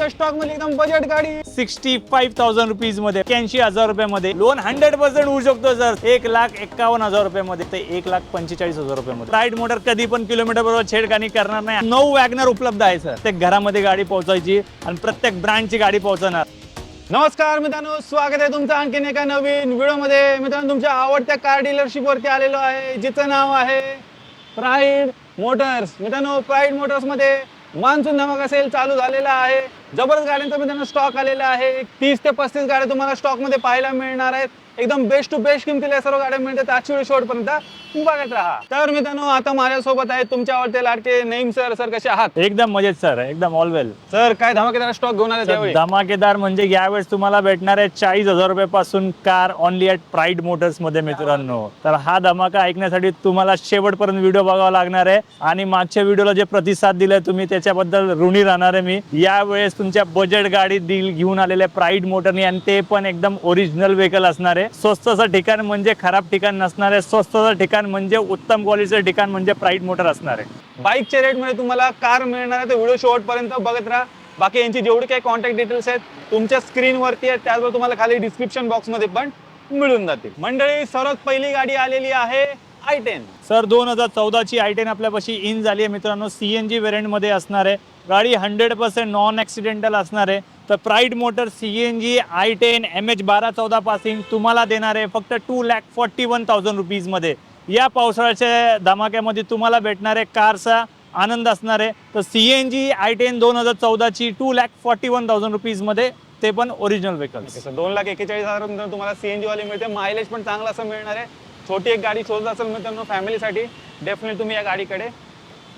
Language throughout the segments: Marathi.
स्टॉकमध्ये एकदम बजेट गाडी. सिक्स्टी फाईव्ह थाउजंड रुपीजमध्ये एक्याऐंशी हजार रुपयामध्ये. लोन हंड्रेड पर्सेंट होऊ शकतो सर. एक लाख एक्कावन्न हजार रुपयामध्ये ते एक लाख पंचेचाळीस हजार रुपयामध्ये. राईड मोटर कधी पण किलोमीटर बरोबर छेडखानी करणार नाही. नऊ वॅगनर उपलब्ध आहे सर. प्रत्येक घरामध्ये गाडी पोहोचायची आणि प्रत्येक ब्रँडची गाडी पोहोचणार. नमस्कार मित्रांनो स्वागत आहे तुमचं आणखीन एका नवीन व्हिडिओमध्ये. मित्रांनो तुमच्या आवडत्या कार डीलरशिप वरती आलेलो आहे जिचं नाव आहे प्राईड मोटर्स मित्रांनो प्राईड मोटर्समध्ये मान्सून धमाका सेल चालू झालेला आहे. जबरदस्त गाड्यांचा त्यांना स्टॉक आलेला आहे. तीस ते पस्तीस गाड्या तुम्हाला स्टॉकमध्ये पाहायला मिळणार आहेत. एकदम बेस्ट टू बेस्ट किमतीला सर्व गाड्या मिळतात. आजची शेवटपर्यंत बघत राहा. तर मित्रांनो आता माझ्यासोबत आहे तुमच्या आवडते लाडके नईम सर. सर कसे आहात? एकदम मजेत सर. एकदम ऑल वेल सर काय धमाकेदार स्टॉक घेऊन आले त्यावेळी? धमाकेदार म्हणजे यावेळेस तुम्हाला भेटणार आहे चाळीस हजार रुपयापासून कार ऑनली ॲट प्राईड मोटर्समध्ये मित्रांनो. तर हा धमाका ऐकण्यासाठी तुम्हाला शेवटपर्यंत व्हिडिओ बघावा लागणार आहे. आणि मागच्या व्हिडिओला जे प्रतिसाद दिलाय तुम्ही त्याच्याबद्दल ऋणी राहणार आहे मी. यावेळेस तुमच्या बजेट गाडी डील घेऊन आलेल्या प्राईड मोटरनी आणि ते पण एकदम ओरिजिनल व्हेकल असणार आहे. स्वस्तचं ठिकाण म्हणजे खराब ठिकाण नसणार आहे. स्वस्तचं ठिकाण म्हणजे उत्तम क्वालिटीचं ठिकाण म्हणजे प्राईड मोटर असणार आहे. बाईकच्या रेटमध्ये तुम्हाला कार मिळणार आहे तर व्हिडिओ शेवटपर्यंत बघत राहा. बाकी यांची जेवढी काही कॉन्टॅक्ट डिटेल्स आहेत तुमच्या स्क्रीनवरती आहेत त्याचबरोबर तुम्हाला खाली डिस्क्रिप्शन बॉक्समध्ये पण मिळून जातील. मंडळी सर्वात पहिली गाडी आलेली आहे आय टेन सर दोन हजार चौदाची आय टेन आपल्यापाशी इन झाली आहे. मित्रांनो सी एन जी व्हेरियंटमध्ये असणार आहे. गाडी हंड्रेड पर्सेंट नॉन ॲक्सिडेंटल असणार आहे. तर Pride motor C N G I ten M H बारा चौदा पासिंग तुम्हाला देणार आहे फक्त two lakh forty one thousand रुपीजमध्ये या पावसाळ्याच्या धमाक्यामध्ये तुम्हाला भेटणार आहे कारचा आनंद असणार आहे. तर C N G I ten दोन हजार चौदाची two lakh forty one thousand रुपीजमध्ये ते पण ओरिजिनल व्हेकल्स दोन लाख एक्केचाळीस हजार तुम्हाला सीएनजी वाली मिळते. मायलेज पण चांगलं असं मिळणार आहे. छोटी एक गाडी शोधत असेल मित्रांनो फॅमिलीसाठी डेफिनेटली तुम्ही या गाडीकडे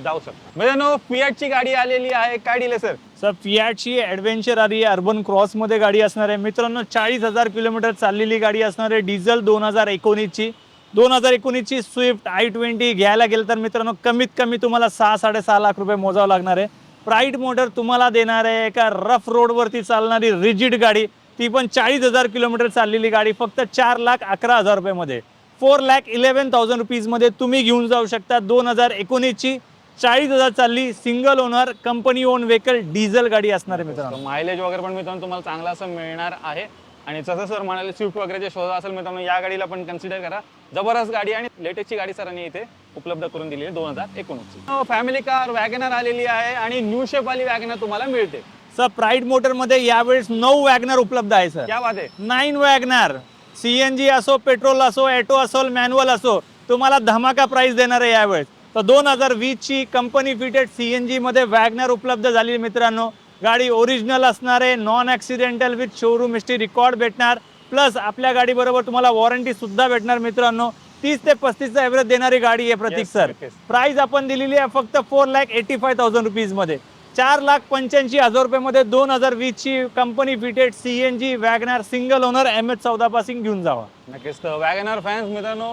जाऊ शकता. मित्रांनो फियाटची गाडी आलेली आहे. काय दिले सर सर फियाटची ॲडव्हेंचर आली अर्बन क्रॉसमध्ये गाडी असणार आहे. मित्रांनो चाळीस हजार किलोमीटर चाललेली गाडी असणार आहे. डिझेल दोन हजार एकोणीसची. दोन हजार एकोणीसची स्विफ्ट आय ट्वेंटी घ्यायला गेलं तर मित्रांनो कमीत कमी तुम्हाला सहा साडेसहा लाख रुपये मोजावं लागणार आहे. प्राईड मोटर तुम्हाला देणार आहे एका रफ रोडवरती चालणारी रिजिड गाडी. ती पण चाळीस हजार किलोमीटर चाललेली गाडी फक्त चार लाख अकरा हजार रुपयेमध्ये. फोर लॅक इलेवन थाउजंड रुपीजमध्ये तुम्ही घेऊन जाऊ शकता. दोन हजार एकोणीसची चाळीस हजार चालली single owner company own vehicle diesel गाडी असणार आहे मित्रांनो. मायलेज वगैरे पण मित्रांनो तुम्हाला चांगला असं मिळणार आहे. आणि जसं सर म्हणाले स्विफ्ट वगैरे जे शोधा असेल मित्रांनो या गाडीला पण कन्सिडर करा. जबरदस्त गाडी आणि लेटेस्टची गाडी सरांनी इथे उपलब्ध करून दिली आहे दोन हजार एकोणीसची फॅमिली कार वॅगनर आलेली आहे आणि न्यू शेप वाली वॅगनर तुम्हाला मिळते. सर प्राईड मोटरमध्ये यावेळेस नऊ वॅगनर उपलब्ध आहे सर. क्या बात आहे. नाईन वॅगनर सीएनजी असो पेट्रोल असो ॲटो असो मॅन्युअल असो तुम्हाला धमाका प्राइस देणार आहे यावेळेस. तर दोन हजार वीसची कंपनी फिटेड सी एन जीमध्ये वॅगनर उपलब्ध झाली मित्रांनो. गाडी ओरिजिनल असणार आहे. Non accidental with showroom history record भेटणार. प्लस आपल्या गाडीबरोबर तुम्हाला वॉरंटी सुद्धा भेटणार मित्रांनो. तीस ते पस्तीसचा एव्हरेज देणारी गाडी आहे प्रतीक सर. प्राइस आपण दिलेली आहे फक्त four lakh eighty five thousand रुपीजमध्ये चार लाख पंच्याऐंशी हजार रुपयामध्ये दोन हजार वीसची company fitted C N G WagonR single owner M H चौदा पासिंग घेऊन जावा. नक्कीच. तर वॅगनर फॅन्स मित्रांनो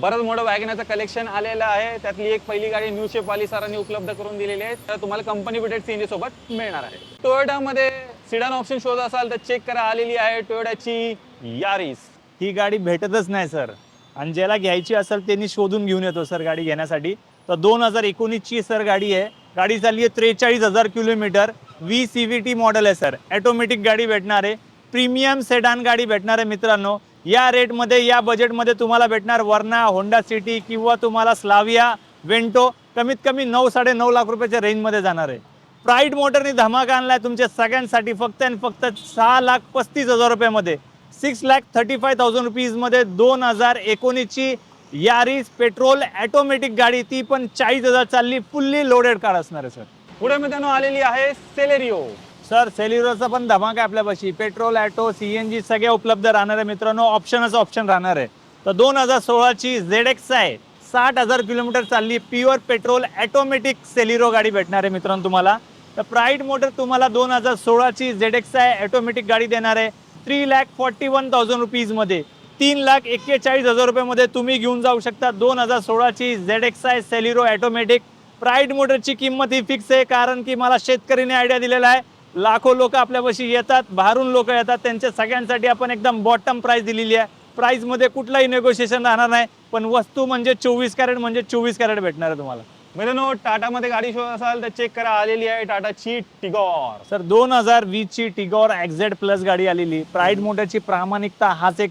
बरंच मोठं वॅगनाचं कलेक्शन आलेलं आहे. त्यातली एक पहिली गाडी न्यू शेप वाली सरांनी उपलब्ध करून दिलेली आहे. तर तुम्हाला कंपनी बिटेड सीएनजी सोबत मिळणार आहे. टोयोटामध्ये सिडान ऑप्शन शोध असाल तर चेक करा. आलेली आहे टोयोटाची यारिस ही गाडी भेटतच नाही सर. आणि ज्याला घ्यायची असेल त्यांनी शोधून घेऊन येतो सर गाडी घेण्यासाठी. तर दोन हजार एकोणीसची सर गाडी आहे. गाडी चालली आहे त्रेचाळीस हजार kilometre. V C V T model आहे सर. ॲटोमॅटिक गाडी भेटणार आहे. प्रीमियम सेडान गाडी भेटणार आहे मित्रांनो. या रेटमध्ये या बजेटमध्ये तुम्हाला भेटणार वर्ना होंडा सिटी किंवा तुम्हाला स्लाविया वेंटो. कमीत कमी नऊ साडे नऊ लाख रुपयाच्या रेंजमध्ये जाणार आहे. प्राईड मोटरनी धमाका आणलाय तुमच्या सगळ्यांसाठी फक्त आणि फक्त सहा लाख पस्तीस हजार रुपयामध्ये. Six lakh thirty five thousand रुपीजमध्ये दोन हजार एकोणीसची यारीस पेट्रोल ॲटोमॅटिक गाडी ती पण चाळीस हजार चालली. फुल्ली लोडेड कार असणार आहे सर. पुढे मित्रांनो आलेली आहे सेलेरिओ सर सेल्युलरचा पण धमाका आहे आपल्यापाशी petrol auto C N G सगळ्या उपलब्ध राहणार आहे मित्रांनो. ऑप्शनच ऑप्शन राहणार आहे. तर दोन हजार सोळाची झेड एक्स आहे. साठ हजार किलोमीटर चालली. प्युअर पेट्रोल ॲटोमॅटिक सेलिरो गाडी भेटणार आहे मित्रांनो तुम्हाला. तर प्राईड मोटर तुम्हाला दोन हजार सोळाची झेड एक्स आहे. ॲटोमॅटिक गाडी देणार आहे. Three lakh forty one thousand रुपीजमध्ये तीन लाख एक्केचाळीस हजार रुपयामध्ये तुम्ही घेऊन जाऊ शकता. दोन हजार सोळाची Z X I Celerio automatic Pride मोटरची किंमत ही फिक्स आहे. कारण की मला शेतकरीने आयडिया दिलेला आहे. लाखो लोक आपल्यापाशी येतात बाहेरून लोक येतात. त्यांच्या सगळ्यांसाठी आपण एकदम बॉटम प्राईस दिलेली आहे. प्राईसमध्ये कुठलाही नेगोशिएशन राहणार नाही. पण वस्तू म्हणजे चोवीस कॅरेट म्हणजे चोवीस कॅरेट भेटणार आहे तुम्हाला. मित्रांनो टाटामध्ये गाडी शोध असाल तर चेक करा. आलेली आहे टाटाची टिगॉर. सर दोन हजार वीस ची टिगॉर एक्झेड प्लस गाडी आलेली. प्राईड मोटरची प्रामाणिकता हाच एक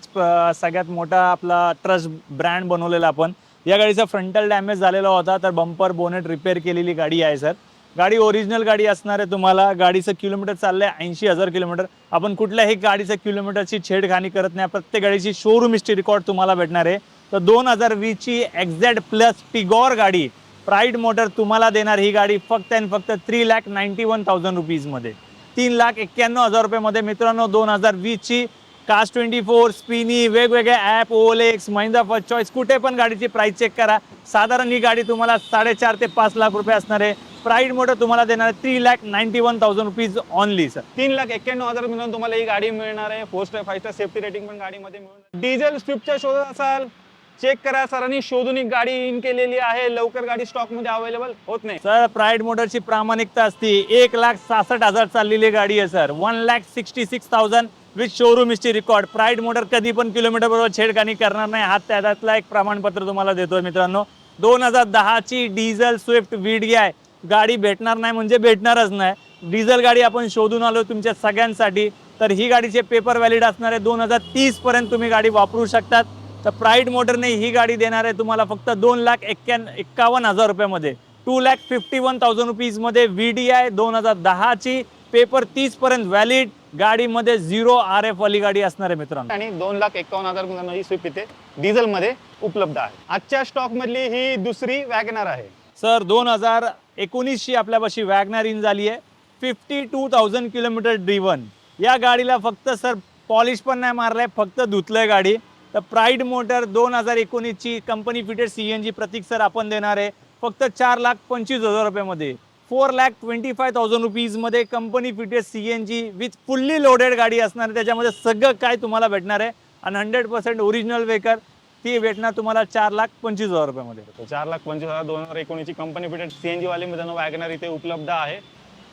सगळ्यात मोठा आपला ट्रस्ट ब्रँड बनवलेला आपण. या गाडीचा फ्रंटल डॅमेज झालेला होता तर बंपर बोनेट रिपेअर केलेली गाडी आहे सर. गाडी ओरिजिनल गाडी असणार आहे तुम्हाला. गाडीचं किलोमीटर चाललंय ऐंशी हजार किलोमीटर आपण कुठल्याही गाडीचं किलोमीटरची छेडखानी करत नाही. प्रत्येक गाडीची शोरूम हिस्ट्री रेकॉर्ड तुम्हाला भेटणार आहे. तर दोन हजार वीसची एक्झॅक्ट प्लस टिगॉर गाडी प्राईड मोटर तुम्हाला देणार ही गाडी फक्त आणि फक्त three lakh ninety one thousand रुपीजमध्ये तीन लाख एक्क्याण्णव हजार रुपयामध्ये मित्रांनो दोन हजार वीसची कास्ट ट्वेंटी फोर स्पिनी वेगवेगळ्या app OLX Mahindra first choice कुठे पण गाडीची प्राईस चेक करा. साधारण ही गाडी तुम्हाला साडेचार ते पाच लाख रुपये असणार आहे. प्राईड मोटर तुम्हाला देणार आहे three lakh ninety one thousand rupees only sir तीन लाख एक्क्याण्णव हजार मिळून तुम्हाला ही गाडी मिळणार आहे. Four star five star safety rating पण गाडीमध्ये मिळून डिझेल स्विफ्टच्या शोधत असाल चेक करा सरांनी शोधून एक गाडी इन केलेली आहे. लवकर गाडी स्टॉकमध्ये अवेलेबल होत नाही. सर प्राईड मोटरची प्रामाणिकता असते. एक लाख सहासष्ट हजार चाललेली गाडी आहे sir one lakh sixty six thousand with showroom history record Pride motor कधी पण किलोमीटर बरोबर छेडखानी करणार नाही. हा त्यातला एक प्रमाणपत्र तुम्हाला देतोय मित्रांनो. दोन हजार दहाची डिझेल स्विफ्ट वीड आहे गाडी भेटणार नाही म्हणजे भेटणारच नाही. डिझेल गाडी आपण शोधून आलो तुमच्या सगळ्यांसाठी तर ही गाडीचे पेपर व्हॅलिड असणार आहे. दोन हजार तीस पर्यंत तुम्ही गाडी वापरू शकतात. तर प्राईड मोटरने ही गाडी देणार आहे तुम्हाला फक्त दोन लाख एक्क्यान एक्कावन्न हजार रुपयामध्ये. Two lakh fifty one thousand रुपीजमध्ये V D I दोन हजार दहाची पेपर तीस पर्यंत व्हॅलिड गाडीमध्ये झिरो आर एफ वाली गाडी असणार आहे मित्रांनो. आणि दोन लाख एकावन्न हजार ही स्विफ्ट इथे डिझेल मध्ये उपलब्ध आहे. आजच्या स्टॉक मधली ही दुसरी वॅगनर आहे. सर दोन हजार एकोणीसशी आपल्यापाशी वॅगनार इन झाली आहे. Fifty two thousand kilometre driven या गाडीला फक्त सर पॉलिश पण नाही मारलंय फक्त धुतलं आहे गाडी. तर प्राईड मोटर दोन हजार एकोणीसची company fitted C N G Pratik sir आपण देणार आहे. फक्त चार लाख पंचवीस हजार रुपयामध्ये. Four lakh twenty five thousand रुपीजमध्ये company fitted C N G with fully loaded गाडी असणार आहे. त्याच्यामध्ये सगळं काय तुम्हाला भेटणार आहे. आणि हंड्रेड पर्सेंट ओरिजिनल वेकर ती भेटणार तुम्हाला चार लाख पंचवीस हजार रुपयामध्ये. चार लाख पंचवीस हजार दोन हजार एकोणीसची कंपनी फिटेड सीएनजी वाले मित्रांनो वॅगनर इथे उपलब्ध आहे.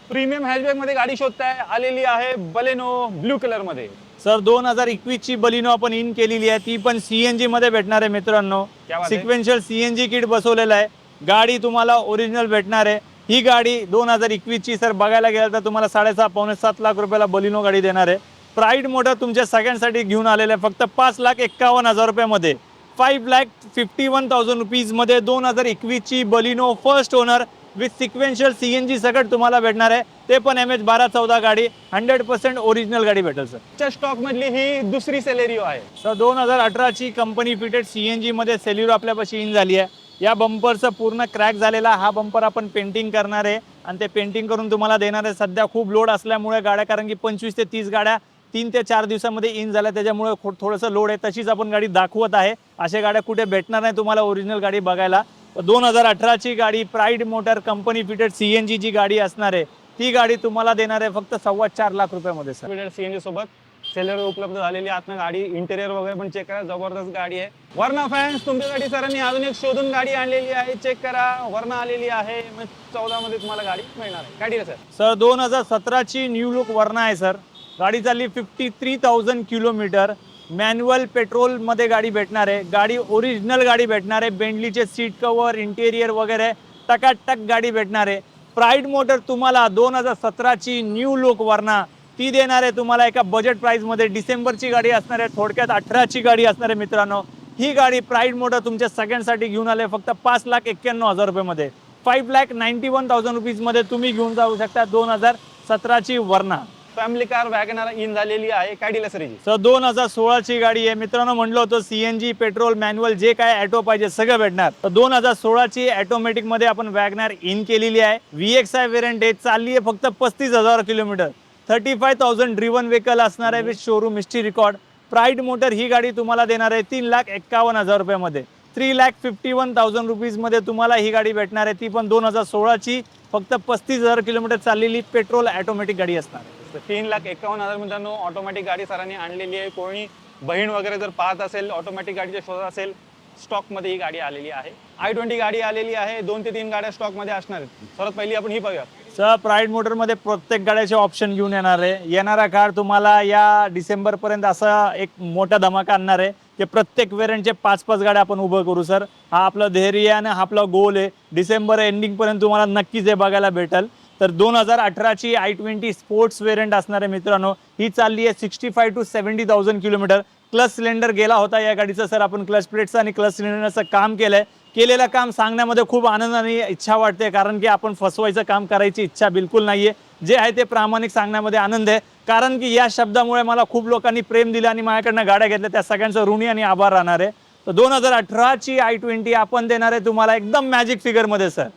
प्रीमियम हॅशबॅगमध्ये गाडी शोधताय आलेली आहे बलेनो ब्ल्यू कलरमध्ये सर दोन हजार एकवीसची बलिनो आपण इन केलेली आहे ती पण सीएनजी मध्ये भेटणार आहे मित्रांनो. सिक्वेन्शियल सीएनजी किट बसवलेलं आहे. गाडी तुम्हाला ओरिजिनल भेटणार आहे. ही गाडी दोन हजार एकवीसची सर बघायला गेलं तर तुम्हाला साडेसहा पावणे सात लाख रुपयाला बलिनो गाडी देणार आहे. प्राईड मोटर तुमच्या सगळ्यांसाठी घेऊन आलेलं आहे फक्त पाच लाख एक्कावन्न हजार रुपयामध्ये. Five lakh fifty one thousand रुपीजमध्ये दोन हजार एकवीसची Baleno first owner with sequential C N G सगळं तुम्हाला भेटणार आहे. ते पण एम एच बारा चौदा गाडी हंड्रेड पर्सेंट ओरिजिनल गाडी भेटेल सर च्या स्टॉक मधली ही दुसरी सेलेरिओ आहे. तर दोन हजार अठराची कंपनी फिटेड सी एन जीमध्ये सेल्युरो आपल्यापाशी इन झाली आहे. या बंपरचं पूर्ण क्रॅक झालेला हा बंपर आपण पेंटिंग करणार आहे. आणि ते पेंटिंग करून तुम्हाला देणार आहे. सध्या खूप लोड असल्यामुळे गाड्या कारण की पंचवीस ते तीस गाड्या तीन ते चार दिवसामध्ये इन झाल्या त्याच्यामुळे खो- थोडंसं लोड आहे. तशीच आपण गाडी दाखवत आहे. अशा गाड्या कुठे भेटणार नाही तुम्हाला ओरिजिनल गाडी बघायला. दोन हजार अठराची गाडी Pride motor company fitted C N G G गाडी असणार आहे. ती गाडी तुम्हाला देणार आहे फक्त सव्वा चार लाख रुपयामध्ये सर फिटेड सीएनजी सोबत सेलर उपलब्ध झालेली आहे. आतनं गाडी. इंटेरियर वगैरे पण चेक करा. जबरदस्त गाडी आहे. वरना फॅन्स तुमच्यासाठी सरांनी अजून एक शोधून गाडी आणलेली आहे. चेक करा. वरना आलेली आहे. चौदा मध्ये तुम्हाला गाडी मिळणार आहे. गाडी सर सर दोन हजार सतराची न्यू लुक वरना आहे सर गाडी चालली fifty three thousand kilometre manual पेट्रोलमध्ये गाडी भेटणार आहे. गाडी ओरिजिनल गाडी भेटणार आहे. बेंडलीचे सीट कवर इंटेरियर वगैरे टकाटक गाडी भेटणार आहे. प्राईड मोटर तुम्हाला दोन हजार सतराची न्यू लुक वरना ती देणार आहे. तुम्हाला एका बजेट प्राईजमध्ये डिसेंबरची गाडी असणार आहे. थोडक्यात अठराची गाडी असणार आहे मित्रांनो. ही गाडी प्राईड मोटर तुमच्या सगळ्यांसाठी घेऊन आले. फक्त पाच लाख एक्क्याण्णव हजार रुपयेमध्ये. Five lakh ninety one thousand रुपीजमध्ये तुम्ही घेऊन जाऊ शकता दोन हजार सतराची Verna. Family car WagonR in झालेली आहे काय डील सर सर दोन हजार सोळाची गाडी आहे. मित्रांनो म्हणलं होतं सीएनजी पेट्रोल मॅन्युअल जे काय ॲटो पाहिजे सगळं भेटणार. तर दोन हजार सोळाची ॲटोमॅटिकमध्ये आपण वॅगनार इन केलेली आहे. व्ही एक्स आय वेरियंट आहे चालली आहे फक्त पस्तीस हजार kilometre. Thirty five thousand driven vehicle असणार आहे with showroom history record Pride motor ही गाडी तुम्हाला देणार आहे तीन लाख एक्कावन्न हजार रुपयामध्ये. Three lakh fifty one thousand रुपीजमध्ये तुम्हाला ही गाडी भेटणार आहे. ती पण दोन हजार सोळाची फक्त पस्तीस हजार किलोमीटर चाललेली पेट्रोल ॲटोमॅटिक गाडी असणार आहे. तर तीन लाख एकावन्न हजार मित्रांनो ऑटोमॅटिक गाडी सरांनी आणलेली आहे. कोणी बहीण वगैरे जर पाहत असेल ऑटोमॅटिक गाडीच्या शोधात असेल स्टॉकमध्ये ही गाडी आलेली आहे. आय ट्वेंटी गाडी आलेली आहे. दोन ते तीन गाड्या स्टॉकमध्ये असणार आहेत. सर्वात पहिली आपण ही पाहूया सर प्राईड मोटरमध्ये प्रत्येक गाड्याचे ऑप्शन घेऊन येणार आहे. येणारा कार तुम्हाला या डिसेंबरपर्यंत असा एक मोठा धमाका आणणार आहे. की प्रत्येक वेरियंटचे पाच पाच गाड्या आपण उभं करू सर. हा आपलं धैर्य आणि हा आपला गोल आहे. डिसेंबर एंडिंगपर्यंत तुम्हाला नक्कीच हे बघायला भेटेल. तर दोन हजार अठराची आय ट्वेंटी स्पोर्ट्स वेरियंट असणाऱ्या मित्रांनो ही चालली आहे sixty five to seventy thousand kilometre clutch cylinder गेला होता या गाडीचं सर. आपण क्लच प्लेटचं आणि क्लच सिलेंडरचं काम केलं आहे केलेलं काम सांगण्यामध्ये खूप आनंद आणि इच्छा वाटते कारण की आपण फसवायचं काम करायची इच्छा बिलकुल नाही आहे जे आहे ते प्रामाणिक सांगण्यामध्ये आनंद आहे कारण की या शब्दामुळे मला खूप लोकांनी प्रेम दिलं आणि माझ्याकडनं गाड्या घेतल्या. त्या सगळ्यांचं ऋणी आणि आभार राहणार आहे. तर दोन हजार अठराची आय ट्वेंटी आपण देणार आहे तुम्हाला एकदम मॅजिक फिगरमध्ये सर.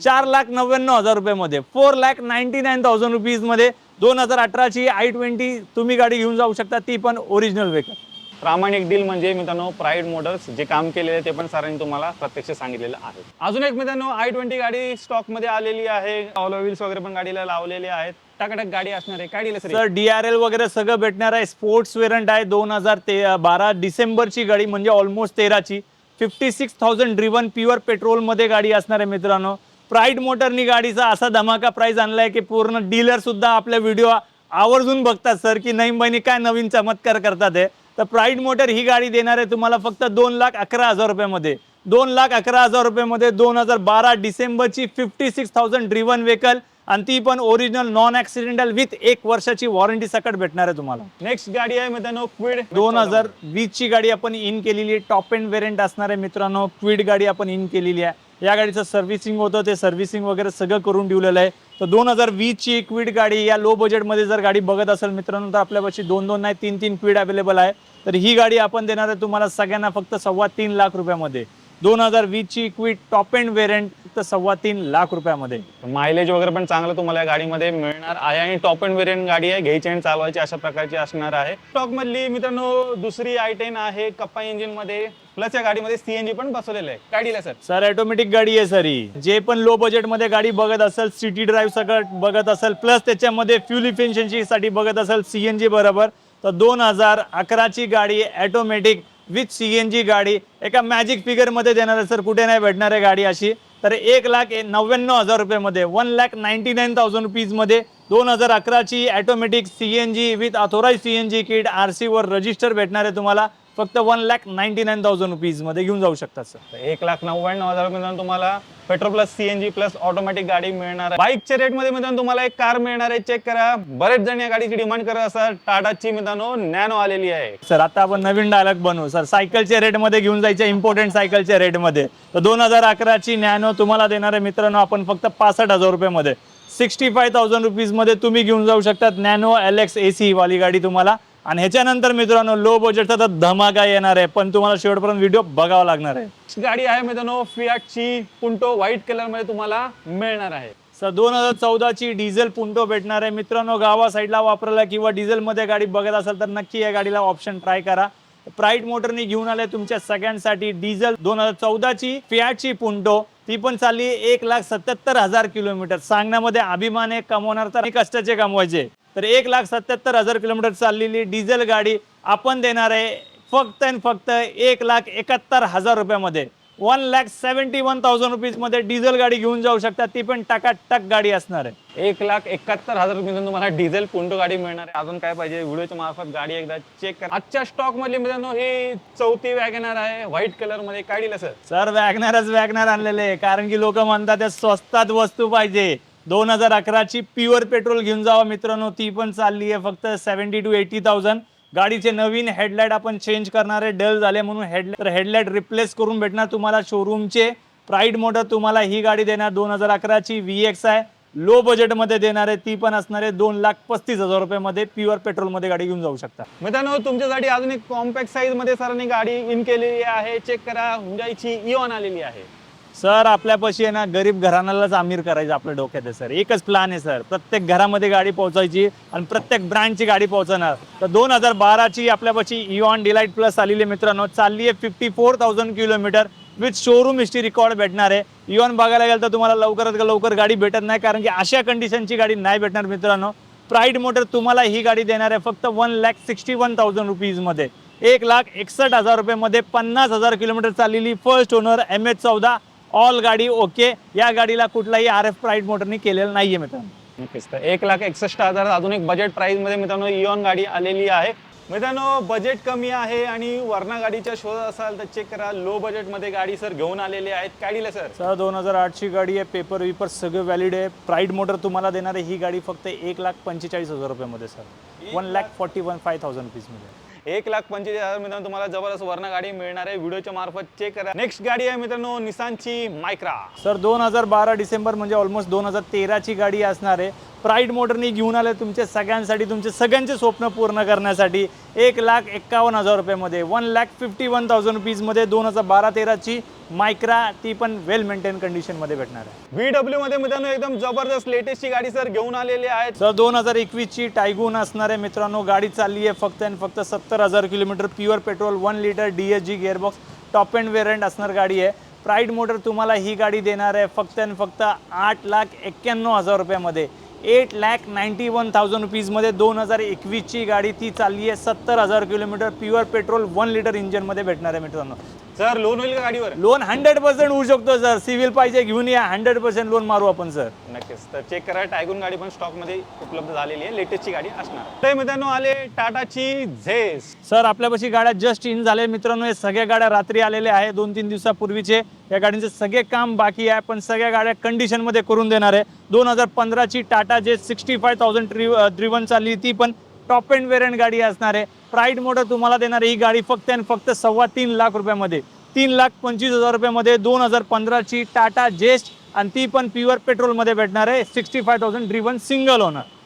चार लाख नव्याण्णव हजार रुपयामध्ये four lakh ninety nine thousand रुपीजमध्ये दोन हजार अठराची आय ट्वेंटी तुम्ही गाडी घेऊन जाऊ शकता ती पण ओरिजिनल वेहिकल प्रामाणिक डील म्हणजे मित्रांनो प्राईड मोटर्स जे काम केलेले आहे ते पण सरांनी तुम्हाला प्रत्यक्ष सांगितलेलं आहे. अजून एक मित्रांनो आय ट्वेंटी गाडी स्टॉकमध्ये आलेली आहे ऑल व्हील्स वगैरे पण गाडीला लावलेले आहेत. टाकाटक गाडी असणार आहे काय deal sir? Sir D R L वगैरे सगळं भेटणार आहे स्पोर्ट्स वेरियंट आहे दोन हजार ते बारा डिसेंबरची गाडी म्हणजे almost तेराची. Fifty six thousand driven pure पेट्रोलमध्ये गाडी असणार आहे मित्रांनो. प्राईड मोटरनी गाडीचा असा धमाका प्राईज आणलाय की पूर्ण डीलर सुद्धा आपल्या व्हिडिओ आवर्जून बघतात सर की नईम बहिणी काय नवीन चमत्कार करतात आहे तर प्राईड मोटर ही गाडी देणार आहे तुम्हाला फक्त दोन लाख अकरा हजार रुपयामध्ये. दोन लाख अकरा हजार रुपयामध्ये दोन हजार बारा डिसेंबरची fifty six thousand driven vehicle आणि ती पण ओरिजिनल नॉन ऍक्सिडेंटल विथ एक वर्षाची वॉरंटी सकट भेटणार आहे तुम्हाला. नेक्स्ट गाडी आहे मित्रांनो क्विड दोन हजार वीसची गाडी आपण इन केलेली आहे. टॉप एंड वेरियंट असणार आहे मित्रांनो. क्विड गाडी आपण इन केलेली आहे. या गाडीचं सर्व्हिसिंग होतं ते सर्व्हिसिंग वगैरे सगळं करून ठेवलेलं आहे. तर दोन हजार वीसची क्विड गाडी या लो बजेटमध्ये जर गाडी बघत असेल मित्रांनो तर आपल्यापाशी दोन दोन नाही तीन तीन क्विड अवेलेबल आहे. तर ही गाडी आपण देणार आहे तुम्हाला सगळ्यांना फक्त सव्वा तीन लाख रुपयामध्ये. दोन हजार वीसची क्विड टॉप एंड वेरियंट फक्त सव्वा तीन लाख रुपयामध्ये. मायलेज वगैरे पण चांगलं तुम्हाला या गाडीमध्ये मिळणार आहे आणि टॉप अँड वेरियंट गाडी आहे घ्यायची आणि चालवायची अशा प्रकारची असणार आहे. स्टॉक मधली मित्रांनो दुसरी आय टेन आहे कप्पा इंजिनमध्ये. प्लस या गाडीमध्ये सीएनजी पण बसवलेलं आहे. काय डील सर सर ऑटोमॅटिक गाडी आहे सर ही. जे पण लो बजेटमध्ये गाडी बघत असेल सिटी ड्राईव्ह सगळं बघत असेल प्लस त्याच्यामध्ये फ्युल इफिशियन्सी साठी बघत असेल सीएनजी बरोबर तर दोन हजार अकराची गाडी automatic with C N G गाडी. एका मॅजिक फिगरमध्ये देणार आहे सर. कुठे नाही भेटणार आहे गाडी अशी. तर एक लाख नव्याण्णव हजार रुपयेमध्ये one lakh ninety nine thousand रुपीजमध्ये दोन हजार अकराची automatic C N G with authorised C N G kit R सीवर रजिस्टर भेटणार आहे तुम्हाला. फक्त one lakh ninety nine thousand रुपीजमध्ये घेऊन जाऊ शकता सर एक लाख नव्याण्णव हजार रुपये तुम्हाला petrol plus CNG plus automatic गाडी मिळणार आहे. बाईकच्या रेटमध्ये मित्रांनो तुम्हाला एक कार मिळणार आहे. चेक करा. बरेच जण या गाडीची डिमांड करत असतात. टाटाची मित्रांनो नॅनो आलेली आहे. सर आता आपण नवीन डायलॉग बनवू. सर सायकलच्या रेटमध्ये घेऊन जायच्या इम्पॉर्टंट सायकलच्या रेटमध्ये तर दोन हजार अकराची नॅनो तुम्हाला देणार आहे मित्रांनो आपण फक्त पासष्ट हजार रुपयामध्ये सिक्स्टी फाय थाउजंड रुपीजमध्ये तुम्ही घेऊन जाऊ शकतात Nano L X A C वाली गाडी तुम्हाला. आणि ह्याच्यानंतर मित्रांनो लो बजेटचा तर धमाका येणार आहे. पण तुम्हाला शेवटपर्यंत व्हिडिओ बघावा लागणार आहे. गाडी आहे मित्रांनो फियाटची पुंटो व्हाईट कलरमध्ये तुम्हाला मिळणार आहे. सर दोन हजार चौदाची डिझेल पुंटो भेटणार आहे. मित्रांनो गावा साईडला वापरायला किंवा डिझेलमध्ये गाडी बघत असाल तर नक्की या गाडीला ऑप्शन ट्राय करा. प्राईड मोटरनी घेऊन आले तुमच्या सगळ्यांसाठी डिझेल दोन हजार चौदाची फियाटची पुंटो ती पण चालली एक लाख सत्याहत्तर हजार किलोमीटर. सांगण्यामध्ये अभिमान आहे कमवणार तर कष्टाचे कमवायचे. तर एक लाख सत्याहत्तर हजार किलोमीटर चाललेली डिझेल गाडी आपण देणार आहे फक्त आणि फक्त एक लाख एकाहत्तर हजार रुपयामध्ये. One lakh seventy one thousand रुपीजमध्ये diesel गाडी घेऊन जाऊ शकता. ती पण टकाटक गाडी असणार आहे. एक लाख एकाहत्तर हजार रुपये तुम्हाला डिझेल पुंटो गाडी मिळणार आहे? अजून काय पाहिजे? व्हिडिओच्या मार्फत गाडी एकदा चेक करा. आजच्या स्टॉकमध्ये मित्रांनो ही चौथी वॅगनर आहे. व्हाईट कलरमध्ये. काय दिलं सर सर वॅगनारच वॅगनार आणलेले आहे. कारण की लोक म्हणतात स्वस्तात वस्तू पाहिजे. दोन हजार अकराची प्युअर पेट्रोल घेऊन जावा मित्रांनो. ती पण चालली आहे फक्त सेव्हन्टी टू एटी थाउजंड गाडीचे नवीन हेडलाईट आपण चेंज करणार आहे. डल झाले म्हणून हेडलाईट तर हेडलाईट रिप्लेस करून भेटणार तुम्हाला शोरूमचे प्राईड मोटर तुम्हाला ही गाडी देणार दोन हजार अकराची. व्ही एक्स आहे लो बजेटमध्ये देणार आहे. ती पण असणार आहे दोन लाख पस्तीस हजार रुपयामध्ये प्युअर पेट्रोलमध्ये गाडी घेऊन जाऊ शकता. मित्रांनो तुमच्यासाठी अजून एक कॉम्पॅक्ट साईजमध्ये सरांनी गाडी इन केलेली आहे. चेक करा हुंडाईची इऑन आलेली आहे. सर आपल्यापाशी आहे ना गरीब घराण्यालाच अमीर करायचं आपल्या डोक्यात आहे सर. एकच प्लॅन आहे सर. प्रत्येक घरामध्ये गाडी पोहोचायची आणि प्रत्येक ब्रँडची गाडी पोहोचणार तर दोन हजार बाराची आपल्यापाशी इऑन डिलाईट प्लस आलेली आहे मित्रांनो. चालली आहे fifty four thousand kilometre with showroom history record भेटणार आहे. इवन बघायला गेलं तर तुम्हाला लवकरात लवकर गाडी भेटत नाही कारण की अशा कंडिशनची गाडी नाही भेटणार मित्रांनो. प्राईड मोटर तुम्हाला ही गाडी देणार आहे फक्त one lakh sixty one thousand रुपीजमध्ये एक लाख एकसष्ट हजार रुपयेमध्ये पन्नास हजार किलोमीटर चाललेली फर्स्ट ओनर एम एच चौदा. ऑल गाडी ओके. या गाडीला कुठलाही आर एफ प्राईड मोटरनी केलेलं नाहीये मित्रांनो. नक्कीच तर एक लाख एकसष्ट हजार अजून एक बजेट प्राइसमध्ये मित्रांनो इऑन गाडी आलेली आहे. मित्रांनो बजेट कमी आहे आणि वरणा गाडीच्या शोध असाल तर चेक करा. लो बजेटमध्ये गाडी सर घेऊन आलेले आहेत. काय दिलं सर? सर दोन हजार आठची गाडी आहे. पेपर विपर सगळं व्हॅलिड आहे. प्राईड मोटर तुम्हाला देणार आहे. ही गाडी फक्त एक लाख पंचेचाळीस हजार रुपयामध्ये sir. One lakh forty one five thousand रुपीजमध्ये एक लाख पंचेचाळीस हजार मित्रांनो तुम्हाला जबरदस्त वर्ण गाडी मिळणार आहे. व्हिडिओच्या मार्फत चेक करा. नेक्स्ट गाडी आहे मित्रांनो निसानची मायक्रा सर दोन हजार बारा डिसेंबर म्हणजे ऑलमोस्ट दोन हजार तेराची गाडी असणार आहे. प्राईड मोटरनी घेऊन आले तुमच्या सगळ्यांसाठी तुमचे सगळ्यांचे स्वप्न पूर्ण करण्यासाठी. एक लाख एक्कावन्न हजार रुपयामध्ये one lakh fifty one thousand रुपीजमध्ये दोन हजार बारा तेराची मायक्रा ती पण वेल मेंटेन कंडिशनमध्ये भेटणार आहे. व्ही डब्ल्यू मध्ये मित्रांनो एकदम जबरदस्त लेटेस्टची गाडी सर घेऊन आलेले आहेत सर दोन हजार एकवीसची टायगून असणार आहे मित्रांनो. गाडी चालली आहे फक्त आणि फक्त सत्तर हजार kilometre pure petrol one litre D H G gearbox top end variant असणार गाडी आहे. प्राईड मोटर तुम्हाला ही गाडी देणार आहे फक्त आणि फक्त आठ लाख एक्क्याण्णव हजार रुपयामध्ये. Eight lakh ninety one thousand रुपीजमध्ये दोन हजार एकवीसची गाडी ती चालली आहे सत्तर हजार kilometre. Pure petrol one litre इंजनमध्ये भेटणार आहे मित्रांनो. सर लोन होईल का गाडीवर? लोन हंड्रेड पर्सेंट होऊ शकतो सर. सिव्हिल पाहिजे घेऊन या. हंड्रेड पर्सेंट लोन मारू आपण सर. नक्कीच. तर चेक करा टायगून गाडी पण स्टॉकमध्ये उपलब्ध झालेली आहे. लेटेस्टची गाडी असणार. तर मित्रांनो आले टाटाची झेस सर आपल्यापाशी गाड्या जस्ट इन झाले मित्रांनो हे सगळ्या गाड्या रात्री आलेल्या आहे दोन तीन दिवसापूर्वीचे या गाड्यांचे सगळे काम बाकी आहे. पण सगळ्या गाड्या कंडिशनमध्ये करून देणार आहे. दोन हजार पंधराची टाटा जे sixty five thousand three driven चालली ती पण टॉप अँड वेरियंट गाडी असणार आहे. प्राईड मोटर तुम्हाला देणार ही गाडी फक्त आणि फक्त सव्वा तीन लाख रुपयामध्ये. तीन लाख पंचवीस हजार रुपयामध्ये दोन हजार पंधराची टाटा जेस्ट आणि ती पण प्युअर पेट्रोलमध्ये भेटणार आहे. Sixty five thousand driven single owner.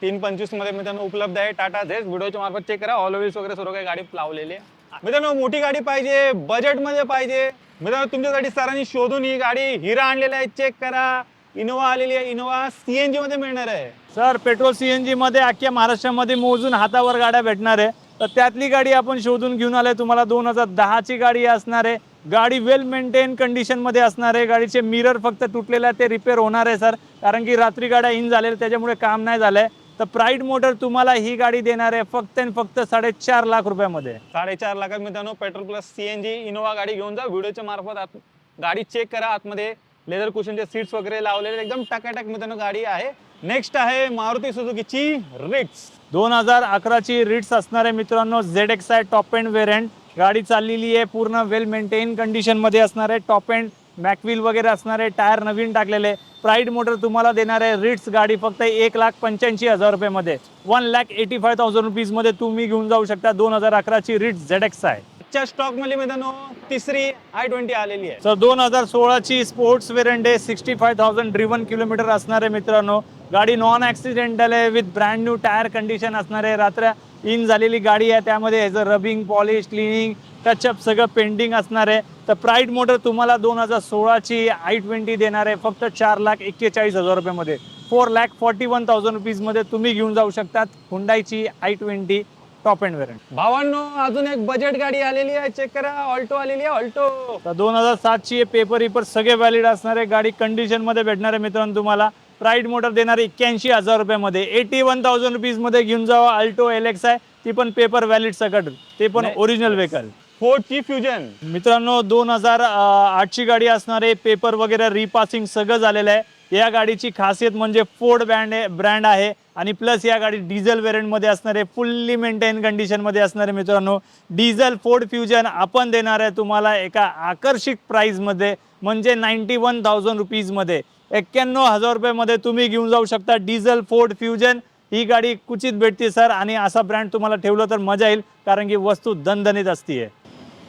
तीन पंचवीसमध्ये मित्रांनो उपलब्ध आहे टाटा झेस व्हिडिओच्या मार्फत चेक करा. ऑल व्हील्स वगैरे सर्व काही गाडी लावलेली आहे. मित्रांनो मोठी गाडी पाहिजे बजेटमध्ये पाहिजे. मित्रांनो तुमच्यासाठी सरांनी शोधून ही गाडी हिरा आणलेला आहे. चेक करा. इनोवा आलेली आहे. इनोवा सीएनजी मध्ये मिळणार आहे. सर पेट्रोल सीएनजी मध्ये अख्ख्या महाराष्ट्रामध्ये मोजून हातावर गाड्या भेटणार आहे. तर त्यातली गाडी आपण शोधून घेऊन आलोय. तुम्हाला दोन हजार दहाची गाडी असणार आहे. गाडी वेल मेंटेन कंडिशनमध्ये असणार आहे. गाडीचे मिरर फक्त तुटलेलं आहे ते रिपेअर होणार आहे सर कारण की रात्री गाड्या इन झालेल्या त्याच्यामुळे काम नाही झालंय. तर प्राईड मोटर तुम्हाला ही गाडी देणार आहे फक्त आणि फक्त साडेचार लाख रुपयामध्ये. साडेचार लाखात मित्रांनो पेट्रोल प्लस सीएनजी इनोवा गाडी घेऊन जा. व्हिडिओच्या मार्फत आत गाडी चेक करा. आतमध्ये लेदर कुशनचे सीट्स वगैरे लावलेले एकदम टाकाटाक मित्रांनो गाडी आहे. नेक्स्ट आहे मारुती सुझुकीची रिक्स दोन हजार अकराची रिट्स असणार मित्रांनो झेड एक्स आहे टॉप अँड वेरियंट गाडी चाललेली आहे पूर्ण वेल मेंटेन कंडिशनमध्ये असणार आहे टॉप अँड मॅकव्हील वगैरे असणार आहे टायर नवीन टाकलेले. प्राईड मोटर तुम्हाला देणार आहे रिट्स गाडी फक्त एक लाख पंच्याऐंशी हजार रुपयामध्ये. One lakh eighty five thousand रुपीजमध्ये तुम्ही घेऊन जाऊ शकता दोन हजार अकराची रिट्स झेड एक्स आहे च्या स्टॉकमध्ये मित्रांनो तिसरी आय ट्वेंटी आलेली आहे. सर दोन हजार सोळाची स्पोर्ट्स वेरियंट आहे sixty five thousand driven kilometre असणार आहे मित्रांनो गाडी नॉन ॲक्सिडेंटल आहे with brand new tyre condition असणार. आहे रात्र इन झालेली गाडी आहे त्यामध्ये ह्याचं rubbing polish cleaning touch up सगळं पेंडिंग असणार आहे. तर प्राईड मोटर तुम्हाला दोन हजार सोळाची आय ट्वेंटी देणार आहे फक्त चार लाख एक्केचाळीस हजार रुपयामध्ये. Four lakh forty one thousand रुपीजमध्ये तुम्ही घेऊन जाऊ शकतात हुंडाईची I twenty top end variant भावांनो अजून एक बजेट गाडी आलेली आहे. चेक करा ऑल्टो आलेली आहे ऑल्टो तर दोन हजार सातची पेपर इपर सगळे व्हॅलिड असणार आहे. गाडी कंडिशनमध्ये भेटणार आहे मित्रांनो तुम्हाला. प्राईड मोटर देणार एक्क्याऐंशी हजार रुपयामध्ये. एटी वन थाउजंड रुपीजमध्ये घेऊन जावा अल्टो एल एक्स आहे. ती पण पेपर व्हॅलिड सकट. ते पण. ओरिजिनल व्हेकल फोर्टची फ्युजन मित्रांनो दोन हजार आठची गाडी असणार आहे पेपर वगैरे रिपासिंग सगळं झालेलं आहे. या गाडीची खासियत म्हणजे फोर्ड ब्रँड आहे ब्रँड आहे. आणि प्लस या गाडी डिझेल व्हेरियंटमध्ये असणार आहे फुल्ली मेंटेन कंडिशनमध्ये असणार मित्रांनो डिझेल फोर्ड फ्युजन आपण देणार आहे तुम्हाला एका आकर्षक प्राईजमध्ये म्हणजे नाईन्टी वन थाउजंड रुपीजमध्ये एक्क्याण्णव हजार रुपयामध्ये तुम्ही घेऊन जाऊ शकता डिझेल फोर्ड फ्युजन ही गाडी कुचित भेटते सर. आणि असा ब्रँड तुम्हाला ठेवलं तर मजा येईल कारण की वस्तू दणदणीत असते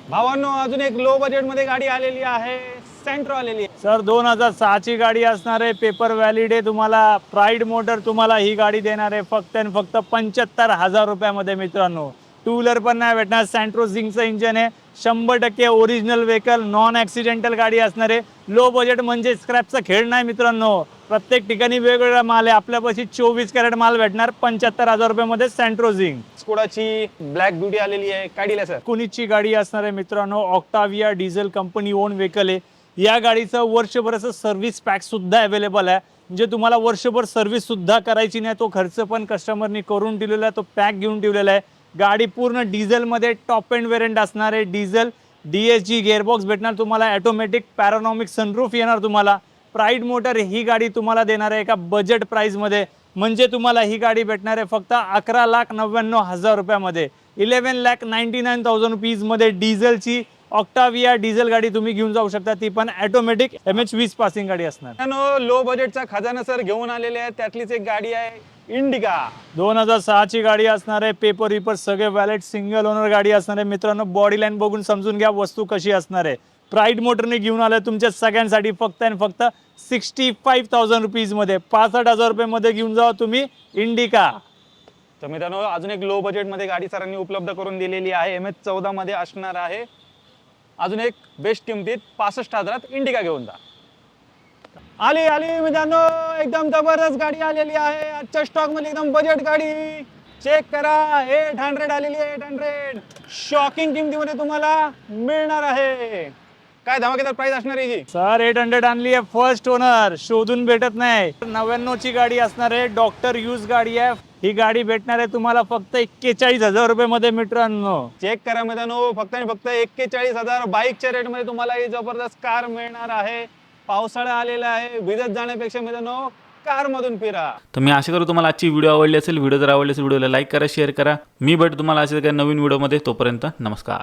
भावांनो अजून एक लो बजेटमध्ये गाडी आलेली आहे. सेंट्रो आलेली आहे. सर दोन हजार सहाची गाडी असणार आहे. पेपर व्हॅलिड आहे तुम्हाला. प्राईड मोटर तुम्हाला ही गाडी देणार आहे. फक्त आणि फक्त पंच्याहत्तर हजार रुपयामध्ये मित्रांनो. टू व्हीलर पण नाही भेटणार. सँट्रो झिंगचं इंजन आहे. शंभर टक्के ओरिजिनल व्हेकल नॉन ॲक्सिडेंटल गाडी असणार. आहे लो बजेट म्हणजे स्क्रॅपचा खेळ नाही मित्रांनो. प्रत्येक ठिकाणी वेगवेगळा माल आहे. आपल्यापाशी चोवीस कॅरेट माल भेटणार. पंच्याहत्तर हजार रुपयामध्ये सँट्रो झिंग स्कोडाची ब्लॅक ब्युटी आलेली आहे? काय सर कोणीची गाडी असणार आहे मित्रांनो? Octavia diesel company own vehicle आहे. या गाडीचं वर्षभराचं सर्व्हिस पॅक सुद्धा अवेलेबल आहे. म्हणजे तुम्हाला वर्षभर सर्व्हिस सुद्धा करायची नाही. तो खर्च पण कस्टमरनी करून ठेवलेला आहे. तो पॅक घेऊन ठेवलेला आहे. गाडी पूर्ण डिझेलमध्ये टॉप एंड वेरियंट असणार आहे. Diesel D S G gearbox भेटणार तुम्हाला. ॲटोमॅटिक पॅरानॉमिक सनरूफ येणार तुम्हाला. प्राईड मोटर ही गाडी तुम्हाला देणार आहे एका बजेट प्राईजमध्ये म्हणजे तुम्हाला ही गाडी भेटणार आहे फक्त अकरा लाख नव्याण्णव हजार रुपयामध्ये. Eleven lakh ninety nine thousand रुपीजमध्ये डिझेलची ऑक्टाविया डिझेल गाडी तुम्ही घेऊन जाऊ शकता. ती पण ॲटोमॅटिक एम एच वीस पासिंग गाडी असणार. लो बजेटचा खजाना सर घेऊन आलेले आहे त्यातलीच एक गाडी आहे. इंडिका. दोन हजार सहाची गाडी असणार आहे पेपर विपर सगळे वॅलेट सिंगल ओनर गाडी असणार आहे. मित्रांनो बॉडी लाईन बघून समजून घ्या वस्तू कशी असणार आहे. प्राईड मोटरने घेऊन आलं तुमच्या सगळ्यांसाठी फक्त आणि फक्त सिक्स्टी फाईव्ह थाउजंड रुपीजमध्ये पासष्ट हजार रुपयेमध्ये घेऊन जावा तुम्ही इंडिका. तर मित्रांनो अजून एक लो बजेटमध्ये गाडी सरांनी उपलब्ध करून दिलेली आहे. एम एच चौदामध्ये असणार आहे. अजून एक बेस्ट किमतीत पासष्ट हजारात इंडिका घेऊन जा. आली आली मित्रांनो एकदम जबरदस्त गाडी आलेली आहे. आजच्या स्टॉकमध्ये एकदम बजेट गाडी. चेक करा. एट हंड्रेड आलेली आहे एट हंड्रेड शॉकिंग किमतीमध्ये तुम्हाला मिळणार आहे. काय धमाकेदार प्राइस असणार आहे सर एट हंड्रेड आणली आहे फर्स्ट ओनर शोधून भेटत नाही. नव्याण्णवची गाडी असणार आहे. डॉक्टर यूज गाडी आहे. ही गाडी भेटणार आहे तुम्हाला फक्त एक्केचाळीस हजार रुपये मित्रांनो. चेक करा मित्रांनो. फक्त आणि फक्त एक्केचाळीस हजार बाईकच्या रेटमध्ये तुम्हाला ही जबरदस्त कार मिळणार आहे. पावसाळा आलेला आहे. भिजत जाण्यापेक्षा मित्रांनो कारमधून फिरा. तर मी आशा करू तुम्हाला आजची व्हिडिओ आवडली असेल व्हिडिओ जर आवडली असेल व्हिडिओला लाईक करा शेअर करा. मी भेट तुम्हाला असेल काही नवीन व्हिडिओमध्ये तोपर्यंत नमस्कार.